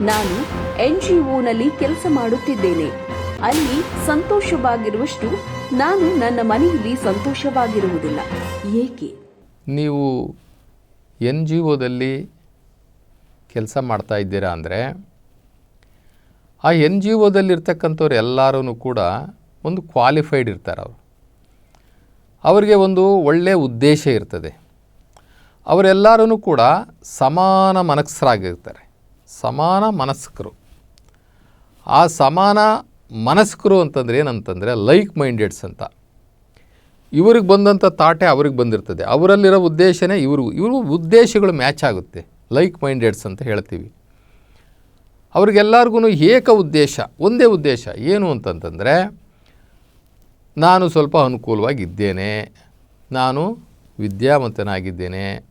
ನಾನು ಎನ್ಜಿಒನಲ್ಲಿ ಕೆಲಸ ಮಾಡುತ್ತಿದ್ದೇನೆ. ಅಲ್ಲಿ ಸಂತೋಷವಾಗಿರುವಷ್ಟು ನಾನು ನನ್ನ ಮನೆಯಲ್ಲಿ ಸಂತೋಷವಾಗಿರುವುದಿಲ್ಲ. ಏಕೆ? ನೀವು ಎನ್ ಜಿ ಒದಲ್ಲಿ ಕೆಲಸ ಮಾಡ್ತಾ ಇದ್ದೀರಾ ಅಂದರೆ, ಆ ಎನ್ ಜಿ ಒದಲ್ಲಿರ್ತಕ್ಕಂಥವ್ರು ಎಲ್ಲರೂ ಕೂಡ ಒಂದು ಕ್ವಾಲಿಫೈಡ್ ಇರ್ತಾರೆ ಅವರು. ಅವರಿಗೆ ಒಂದು ಒಳ್ಳೆಯ ಉದ್ದೇಶ ಇರ್ತದೆ. ಅವರೆಲ್ಲರೂ ಕೂಡ ಸಮಾನ ಮನಸ್ಕರಾಗಿರ್ತಾರೆ ಸಮಾನ ಮನಸ್ಕರು. ಆ ಸಮಾನ ಮನಸ್ಕರು ಅಂತಂದರೆ ಏನಂತಂದರೆ ಲೈಕ್ ಮೈಂಡೆಡ್ಸ್ ಅಂತ. ಇವ್ರಿಗೆ ಬಂದಂಥ ತಾಟೆ ಅವ್ರಿಗೆ ಬಂದಿರ್ತದೆ. ಅವರಲ್ಲಿರೋ ಉದ್ದೇಶನೇ ಇವ್ರಿಗೂ ಇವ್ರಿಗೂ ಉದ್ದೇಶಗಳು ಮ್ಯಾಚ್ ಆಗುತ್ತೆ. ಲೈಕ್ ಮೈಂಡೆಡ್ಸ್ ಅಂತ ಹೇಳ್ತೀವಿ. ಅವ್ರಿಗೆಲ್ಲರಿಗೂ ಏಕ ಉದ್ದೇಶ, ಒಂದೇ ಉದ್ದೇಶ ಏನು ಅಂತಂತಂದರೆ ನಾನು ಸ್ವಲ್ಪ ಅನುಕೂಲವಾಗಿದ್ದೇನೆ, ನಾನು ವಿದ್ಯಾವಂತನಾಗಿದ್ದೇನೆ,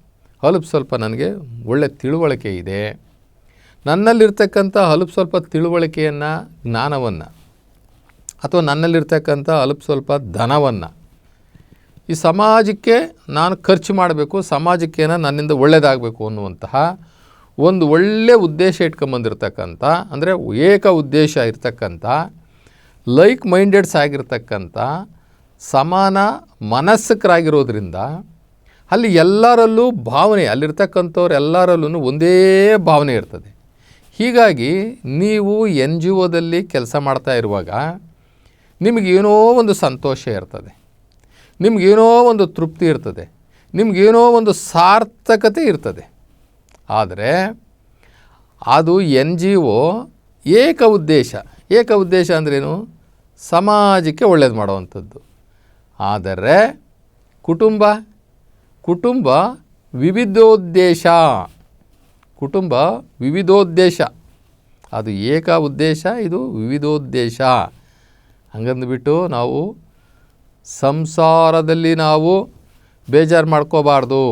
ಅಲ್ಪ ಸ್ವಲ್ಪ ನನಗೆ ಒಳ್ಳೆ ತಿಳುವಳಿಕೆ ಇದೆ ನನ್ನಲ್ಲಿರ್ತಕ್ಕಂಥ ಅಲ್ಪ ಸ್ವಲ್ಪ ತಿಳುವಳಿಕೆಯನ್ನು, ಜ್ಞಾನವನ್ನು, ಅಥವಾ ನನ್ನಲ್ಲಿರ್ತಕ್ಕಂಥ ಅಲ್ಪ ಸ್ವಲ್ಪ ಧನವನ್ನು ಈ ಸಮಾಜಕ್ಕೆ ನಾನು ಖರ್ಚು ಮಾಡಬೇಕು, ಸಮಾಜಕ್ಕೇನ ನನ್ನಿಂದ ಒಳ್ಳೆಯದಾಗಬೇಕು ಅನ್ನುವಂತಹ ಒಂದು ಒಳ್ಳೆಯ ಉದ್ದೇಶ ಇಟ್ಕೊಂಬಂದಿರ್ತಕ್ಕಂಥ, ಅಂದರೆ ಏಕ ಉದ್ದೇಶ ಇರ್ತಕ್ಕಂಥ ಲೈಕ್ ಮೈಂಡೆಡ್ಸ್ ಆಗಿರ್ತಕ್ಕಂಥ, ಸಮಾನ ಮನಸ್ಸಕರಾಗಿರೋದ್ರಿಂದ ಅಲ್ಲಿ ಎಲ್ಲರಲ್ಲೂ ಭಾವನೆ, ಅಲ್ಲಿರ್ತಕ್ಕಂಥವ್ರು ಎಲ್ಲರಲ್ಲೂ ಒಂದೇ ಭಾವನೆ ಇರ್ತದೆ. ಹೀಗಾಗಿ ನೀವು ಎನ್ ಜಿ ಒದಲ್ಲಿ ಕೆಲಸ ಮಾಡ್ತಾ ಇರುವಾಗ ನಿಮಗೇನೋ ಒಂದು ಸಂತೋಷ ಇರ್ತದೆ. ನಿಮಗೇನೋ ಒಂದು ತೃಪ್ತಿ ಇರ್ತದೆ. ನಿಮಗೇನೋ ಒಂದು ಸಾರ್ಥಕತೆ ಇರ್ತದೆ. ಆದರೆ ಅದು ಎನ್ ಜಿ ಒ ಏಕ ಉದ್ದೇಶ. ಏಕ ಉದ್ದೇಶ ಅಂದ್ರೇನು? ಸಮಾಜಕ್ಕೆ ಒಳ್ಳೇದು ಮಾಡುವಂಥದ್ದು. ಆದರೆ ಕುಟುಂಬ ಕುಟುಂಬ ವಿವಿಧೋದ್ದೇಶ. ಕುಟುಂಬ ವಿವಿಧೋದ್ದೇಶ. ಅದು ಏಕ ಉದ್ದೇಶ, ಇದು ವಿವಿಧೋದ್ದೇಶ. ಹಂಗಂದ್ಬಿಟ್ಟು ನಾವು ಸಂಸಾರದಲ್ಲಿ ನಾವು ಬೇಜಾರು ಮಾಡ್ಕೋಬಾರ್ದು.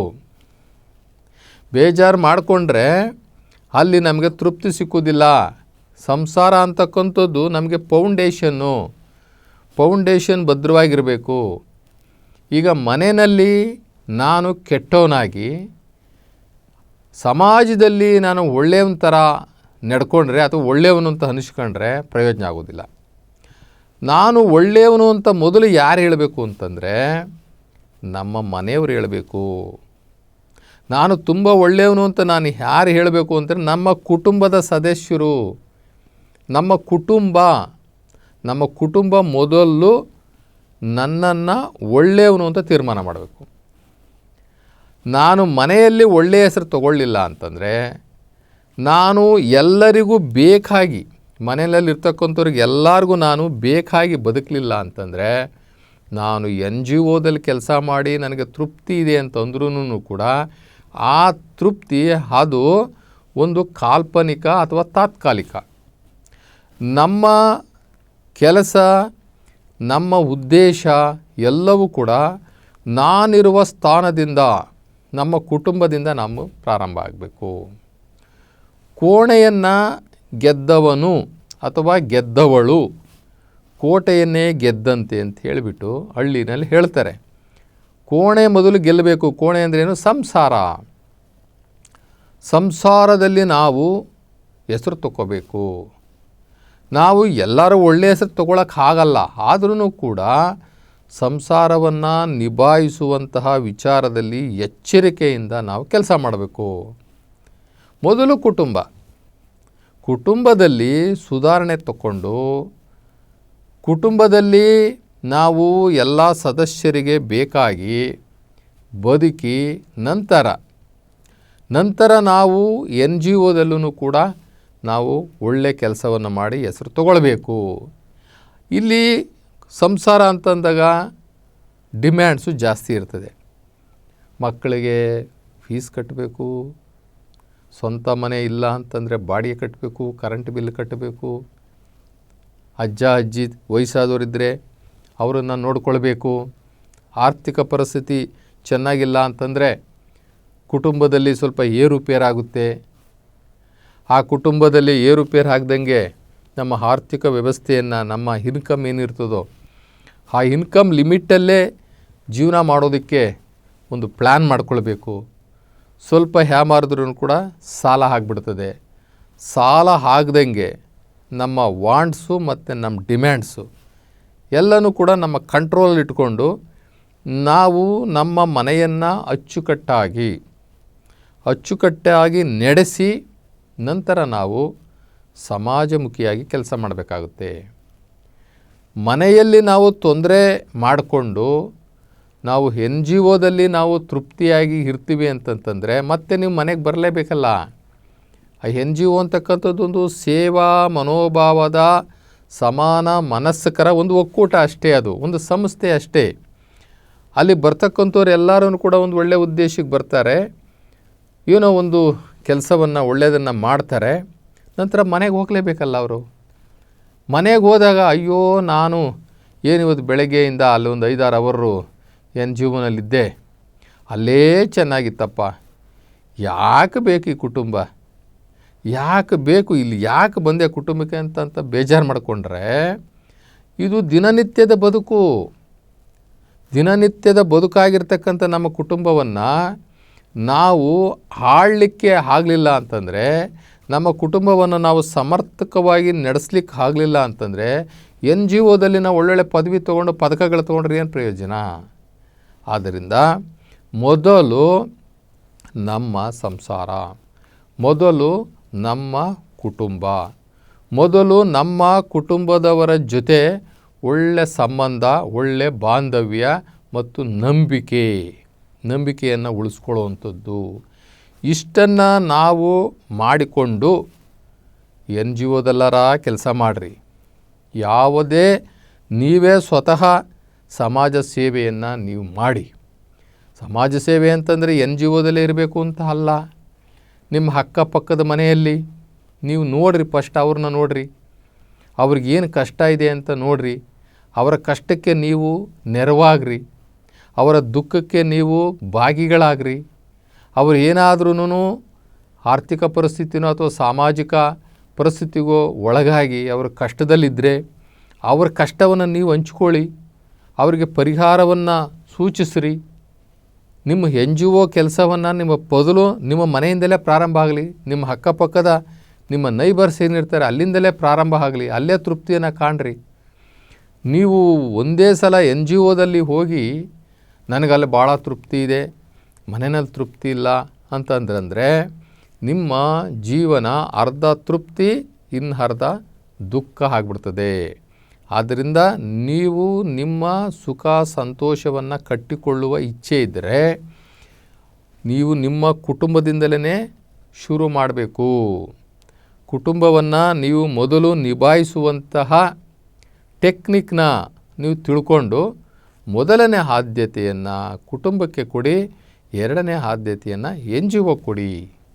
ಬೇಜಾರು ಮಾಡಿಕೊಂಡ್ರೆ ಅಲ್ಲಿ ನಮಗೆ ತೃಪ್ತಿ ಸಿಕ್ಕುವುದಿಲ್ಲ ಸಂಸಾರ ಅಂತಕ್ಕಂಥದ್ದು ನಮಗೆ ಫೌಂಡೇಶನ್ನು ಫೌಂಡೇಶನ್ ಭದ್ರವಾಗಿರಬೇಕು. ಈಗ ಮನೆಯಲ್ಲಿ ನಾನು ಕೆಟ್ಟವನಾಗಿ ಸಮಾಜದಲ್ಲಿ ನಾನು ಒಳ್ಳೆಯವನ ಥರ ನಡ್ಕೊಂಡ್ರೆ ಅಥವಾ ಒಳ್ಳೆಯವನು ಅಂತ ಅನಿಸ್ಕೊಂಡ್ರೆ ಪ್ರಯೋಜನ ಆಗೋದಿಲ್ಲ. ನಾನು ಒಳ್ಳೆಯವನು ಅಂತ ಮೊದಲು ಯಾರು ಹೇಳಬೇಕು ಅಂತಂದರೆ ನಮ್ಮ ಮನೆಯವರು ಹೇಳಬೇಕು. ನಾನು ತುಂಬ ಒಳ್ಳೆಯವನು ಅಂತ ನಾನು ಯಾರು ಹೇಳಬೇಕು ಅಂತಂದರೆ ನಮ್ಮ ಕುಟುಂಬದ ಸದಸ್ಯರು. ನಮ್ಮ ಕುಟುಂಬ ನಮ್ಮ ಕುಟುಂಬ ಮೊದಲು ನನ್ನನ್ನು ಒಳ್ಳೆಯವನು ಅಂತ ತೀರ್ಮಾನ ಮಾಡಬೇಕು. ನಾನು ಮನೆಯಲ್ಲಿ ಒಳ್ಳೆಯ ಹೆಸರು ತಗೊಳ್ಳಿಲ್ಲ ಅಂತಂದರೆ, ನಾನು ಎಲ್ಲರಿಗೂ ಬೇಕಾಗಿ ಮನೆಯಲ್ಲಿರ್ತಕ್ಕಂಥವ್ರಿಗೆ ಎಲ್ಲರಿಗೂ ನಾನು ಬೇಕಾಗಿ ಬದುಕಲಿಲ್ಲ ಅಂತಂದರೆ, ನಾನು ಎನ್ ಜಿ ಒದಲ್ಲಿ ಕೆಲಸ ಮಾಡಿ ನನಗೆ ತೃಪ್ತಿ ಇದೆ ಅಂತಂದ್ರೂ ಕೂಡ ಆ ತೃಪ್ತಿ ಅದು ಒಂದು ಕಾಲ್ಪನಿಕ ಅಥವಾ ತಾತ್ಕಾಲಿಕ. ನಮ್ಮ ಕೆಲಸ, ನಮ್ಮ ಉದ್ದೇಶ ಎಲ್ಲವೂ ಕೂಡ ನಾನಿರುವ ಸ್ಥಾನದಿಂದ ನಮ್ಮ ಕುಟುಂಬದಿಂದ ನಾವು ಪ್ರಾರಂಭ ಆಗಬೇಕು. ಕೋಣೆಯನ್ನು ಗೆದ್ದವನು ಅಥವಾ ಗೆದ್ದವಳು ಕೋಟೆಯನ್ನೇ ಗೆದ್ದಂತೆ ಅಂತ ಹೇಳಿಬಿಟ್ಟು ಹಳ್ಳಿನಲ್ಲಿ ಹೇಳ್ತಾರೆ. ಕೋಣೆ ಮೊದಲು ಗೆಲ್ಲಬೇಕು. ಕೋಣೆ ಅಂದ್ರೇನು? ಸಂಸಾರ. ಸಂಸಾರದಲ್ಲಿ ನಾವು ಹೆಸರು ತಗೋಬೇಕು ನಾವು ಎಲ್ಲರೂ ಒಳ್ಳೆಯ ಹೆಸರು ತಗೊಳಕ್ಕಾಗಲ್ಲ. ಆದ್ರೂ ಕೂಡ ಸಂಸಾರವನ್ನು ನಿಭಾಯಿಸುವಂತಹ ವಿಚಾರದಲ್ಲಿ ಎಚ್ಚರಿಕೆಯಿಂದ ನಾವು ಕೆಲಸ ಮಾಡಬೇಕು. ಮೊದಲು ಕುಟುಂಬ. ಕುಟುಂಬದಲ್ಲಿ ಸುಧಾರಣೆ ತಗೊಂಡು ಕುಟುಂಬದಲ್ಲಿ ನಾವು ಎಲ್ಲ ಸದಸ್ಯರಿಗೆ ಬೇಕಾಗಿ ಬದುಕಿ ನಂತರ ನಂತರ ನಾವು ಎನ್ ಜಿ ಒದಲ್ಲೂ ಕೂಡ ನಾವು ಒಳ್ಳೆ ಕೆಲಸವನ್ನು ಮಾಡಿ ಹೆಸರು ತಗೊಳ್ಬೇಕು. ಇಲ್ಲಿ ಸಂಸಾರ ಅಂತಂದಾಗ ಡಿಮ್ಯಾಂಡ್ಸು ಜಾಸ್ತಿ ಇರ್ತದೆ. ಮಕ್ಕಳಿಗೆ ಫೀಸ್ ಕಟ್ಟಬೇಕು ಸ್ವಂತ ಮನೆ ಇಲ್ಲ ಅಂತಂದರೆ ಬಾಡಿಗೆ ಕಟ್ಟಬೇಕು ಕರೆಂಟ್ ಬಿಲ್ ಕಟ್ಟಬೇಕು ಅಜ್ಜ, ಅಜ್ಜಿ ವಯಸ್ಸಾದವರಿದ್ದರೆ ಅವರನ್ನು ನೋಡ್ಕೊಳ್ಬೇಕು. ಆರ್ಥಿಕ ಪರಿಸ್ಥಿತಿ ಚೆನ್ನಾಗಿಲ್ಲ ಅಂತಂದರೆ ಕುಟುಂಬದಲ್ಲಿ ಸ್ವಲ್ಪ ಏರುಪೇರಾಗುತ್ತೆ. ಆ ಕುಟುಂಬದಲ್ಲಿ ಏರುಪೇರು ಆಗ್ದಂಗೆ ನಮ್ಮ ಆರ್ಥಿಕ ವ್ಯವಸ್ಥೆಯನ್ನು ನಮ್ಮ ಇನ್ಕಮ್ ಏನಿರ್ತದೋ ಆ ಇನ್ಕಮ್ ಲಿಮಿಟಲ್ಲೇ ಜೀವನ ಮಾಡೋದಕ್ಕೆ ಒಂದು ಪ್ಲ್ಯಾನ್ ಮಾಡ್ಕೊಳ್ಬೇಕು. ಸ್ವಲ್ಪ ಹ್ಯಾಮಾರಿದ್ರೂ ಕೂಡ ಸಾಲ ಆಗಿಬಿಡ್ತದೆ. ಸಾಲ ಆಗ್ದಂಗೆ ನಮ್ಮ ವಾಂಟ್ಸು ಮತ್ತು ನಮ್ಮ ಡಿಮ್ಯಾಂಡ್ಸು ಎಲ್ಲನೂ ಕೂಡ ನಮ್ಮ ಕಂಟ್ರೋಲ್ ಇಟ್ಕೊಂಡು ನಾವು ನಮ್ಮ ಮನೆಯನ್ನು ಅಚ್ಚುಕಟ್ಟಾಗಿ ಅಚ್ಚುಕಟ್ಟಾಗಿ ನಡೆಸಿ ನಂತರ ನಾವು ಸಮಾಜಮುಖಿಯಾಗಿ ಕೆಲಸ ಮಾಡಬೇಕಾಗುತ್ತೆ. ಮನೆಯಲ್ಲಿ ನಾವು ತೊಂದರೆ ಮಾಡಿಕೊಂಡು ನಾವು ಎನ್ ಜಿ ಒದಲ್ಲಿ ನಾವು ತೃಪ್ತಿಯಾಗಿ ಇರ್ತೀವಿ ಅಂತಂತಂದರೆ ಮತ್ತೆ ನೀವು ಮನೆಗೆ ಬರಲೇಬೇಕಲ್ಲ. ಆ ಎನ್ ಜಿ ಒ ಅಂತಕ್ಕಂಥದ್ದೊಂದು ಸೇವಾ ಮನೋಭಾವದ ಸಮಾನ ಮನಸ್ಸಕರ ಒಂದು ಒಕ್ಕೂಟ ಅಷ್ಟೇ ಅದು, ಒಂದು ಸಂಸ್ಥೆ ಅಷ್ಟೇ. ಅಲ್ಲಿ ಬರ್ತಕ್ಕಂಥವ್ರು ಎಲ್ಲರೂ ಕೂಡ ಒಂದು ಒಳ್ಳೆಯ ಉದ್ದೇಶಕ್ಕೆ ಬರ್ತಾರೆ. ಏನೋ ಒಂದು ಕೆಲಸವನ್ನು ಒಳ್ಳೆಯದನ್ನು ಮಾಡ್ತಾರೆ. ನಂತರ ಮನೆಗೆ ಹೋಗಲೇಬೇಕಲ್ಲ ಅವರು? ಮನೆಗೆ ಹೋದಾಗ, ಅಯ್ಯೋ, ನಾನು ಏನು ಇವತ್ತು ಬೆಳಗ್ಗೆಯಿಂದ ಅಲ್ಲೊಂದು ಐದಾರು ಅವರು ಏನು ಜೀವನದಲ್ಲಿದ್ದೆ ಅಲ್ಲೇ ಚೆನ್ನಾಗಿತ್ತಪ್ಪ. ಯಾಕೆ ಬೇಕು ಈ ಕುಟುಂಬ? ಯಾಕೆ ಬೇಕು ಇಲ್ಲಿ? ಯಾಕೆ ಬಂದೆ ಕುಟುಂಬಕ್ಕೆ ಅಂತ ಅಂತ ಬೇಜಾರು ಮಾಡಿಕೊಂಡ್ರೆ, ಇದು ದಿನನಿತ್ಯದ ಬದುಕು. ದಿನನಿತ್ಯದ ಬದುಕಾಗಿರ್ತಕ್ಕಂಥ ನಮ್ಮ ಕುಟುಂಬವನ್ನು ನಾವು ಆಳಲಿಕ್ಕೆ ಆಗಲಿಲ್ಲ ಅಂತಂದರೆ ನಮ್ಮ ಕುಟುಂಬವನ್ನು ನಾವು ಸಮರ್ಥಕವಾಗಿ ನಡೆಸ್ಲಿಕ್ಕೆ ಆಗಲಿಲ್ಲ ಅಂತಂದರೆ ಎನ್ ಜಿ ಒದಲ್ಲಿ ನಾವು ಒಳ್ಳೊಳ್ಳೆ ಪದವಿ ತೊಗೊಂಡು ಪದಕಗಳು ತೊಗೊಂಡ್ರೆ ಏನು ಪ್ರಯೋಜನ? ಆದ್ದರಿಂದ ಮೊದಲು ನಮ್ಮ ಸಂಸಾರ, ಮೊದಲು ನಮ್ಮ ಕುಟುಂಬ, ಮೊದಲು ನಮ್ಮ ಕುಟುಂಬದವರ ಜೊತೆ ಒಳ್ಳೆ ಸಂಬಂಧ, ಒಳ್ಳೆ ಬಾಂಧವ್ಯ ಮತ್ತು ನಂಬಿಕೆ, ನಂಬಿಕೆಯನ್ನು ಉಳಿಸ್ಕೊಳ್ಳುವಂಥದ್ದು. ಇಷ್ಟನ್ನು ನಾವು ಮಾಡಿಕೊಂಡು ಎನ್ ಜಿ ಒದಲ್ಲರ ಕೆಲಸ ಮಾಡಿರಿ. ಯಾವುದೇ ನೀವೇ ಸ್ವತಃ ಸಮಾಜ ಸೇವೆಯನ್ನು ನೀವು ಮಾಡಿ. ಸಮಾಜ ಸೇವೆ ಅಂತಂದರೆ ಎನ್ ಜಿ ಒದಲ್ಲೇ ಇರಬೇಕು ಅಂತ ಅಲ್ಲ. ನಿಮ್ಮ ಅಕ್ಕಪಕ್ಕದ ಮನೆಯಲ್ಲಿ ನೀವು ನೋಡಿರಿ ಫಸ್ಟ್ ಅವ್ರನ್ನ ನೋಡಿರಿ. ಅವ್ರಿಗೇನು ಕಷ್ಟ ಇದೆ ಅಂತ ನೋಡಿರಿ. ಅವರ ಕಷ್ಟಕ್ಕೆ ನೀವು ನೆರವಾಗ್ರಿ. ಅವರ ದುಃಖಕ್ಕೆ ನೀವು ಭಾಗಿಗಳಾಗ್ರಿ. ಅವರು ಏನಾದ್ರೂ ಆರ್ಥಿಕ ಪರಿಸ್ಥಿತಿನೋ ಅಥವಾ ಸಾಮಾಜಿಕ ಪರಿಸ್ಥಿತಿಗೋ ಒಳಗಾಗಿ ಅವರ ಕಷ್ಟದಲ್ಲಿದ್ದರೆ ಅವರ ಕಷ್ಟವನ್ನು ನೀವು ಹಂಚ್ಕೊಳ್ಳಿ, ಅವರಿಗೆ ಪರಿಹಾರವನ್ನು ಸೂಚಿಸ್ರಿ. ನಿಮ್ಮ ಎನ್ ಜಿ ಒ ಕೆಲಸವನ್ನು, ನಿಮ್ಮ ಬದಲು ನಿಮ್ಮ ಮನೆಯಿಂದಲೇ ಪ್ರಾರಂಭ ಆಗಲಿ, ನಿಮ್ಮ ಅಕ್ಕಪಕ್ಕದ ನಿಮ್ಮ ನೈಬರ್ಸ್ ಏನಿರ್ತಾರೆ ಅಲ್ಲಿಂದಲೇ ಪ್ರಾರಂಭ ಆಗಲಿ, ಅಲ್ಲೇ ತೃಪ್ತಿಯನ್ನು ಕಾಣ್ರಿ. ನೀವು ಒಂದೇ ಸಲ ಎನ್ ಜಿ ಒದಲ್ಲಿ ಹೋಗಿ ನನಗಲ್ಲಿ ಭಾಳ ತೃಪ್ತಿ ಇದೆ. ಮನೆಯಲ್ಲಿ ತೃಪ್ತಿ ಇಲ್ಲ ಅಂತಂದ್ರಂದರೆ ನಿಮ್ಮ ಜೀವನ ಅರ್ಧ ತೃಪ್ತಿ ಇನ್ನು ಅರ್ಧ ದುಃಖ ಆಗ್ಬಿಡ್ತದೆ. ಆದ್ದರಿಂದ ನೀವು ನಿಮ್ಮ ಸುಖ, ಸಂತೋಷವನ್ನು ಕಟ್ಟಿಕೊಳ್ಳುವ ಇಚ್ಛೆ ಇದ್ದರೆ ನೀವು ನಿಮ್ಮ ಕುಟುಂಬದಿಂದಲೇ ಶುರು ಮಾಡಬೇಕು. ಕುಟುಂಬವನ್ನು ನೀವು ಮೊದಲು ನಿಭಾಯಿಸುವಂತಹ ಟೆಕ್ನಿಕ್ನ ನೀವು ತಿಳ್ಕೊಂಡು ಮೊದಲನೇ ಆದ್ಯತೆಯನ್ನು ಕುಟುಂಬಕ್ಕೆ ಕೊಡಿ. ಎರಡನೇ ಆದ್ಯತೆಯನ್ನು ಎನ್ ಜಿ ಒ ಕೊಡಿ.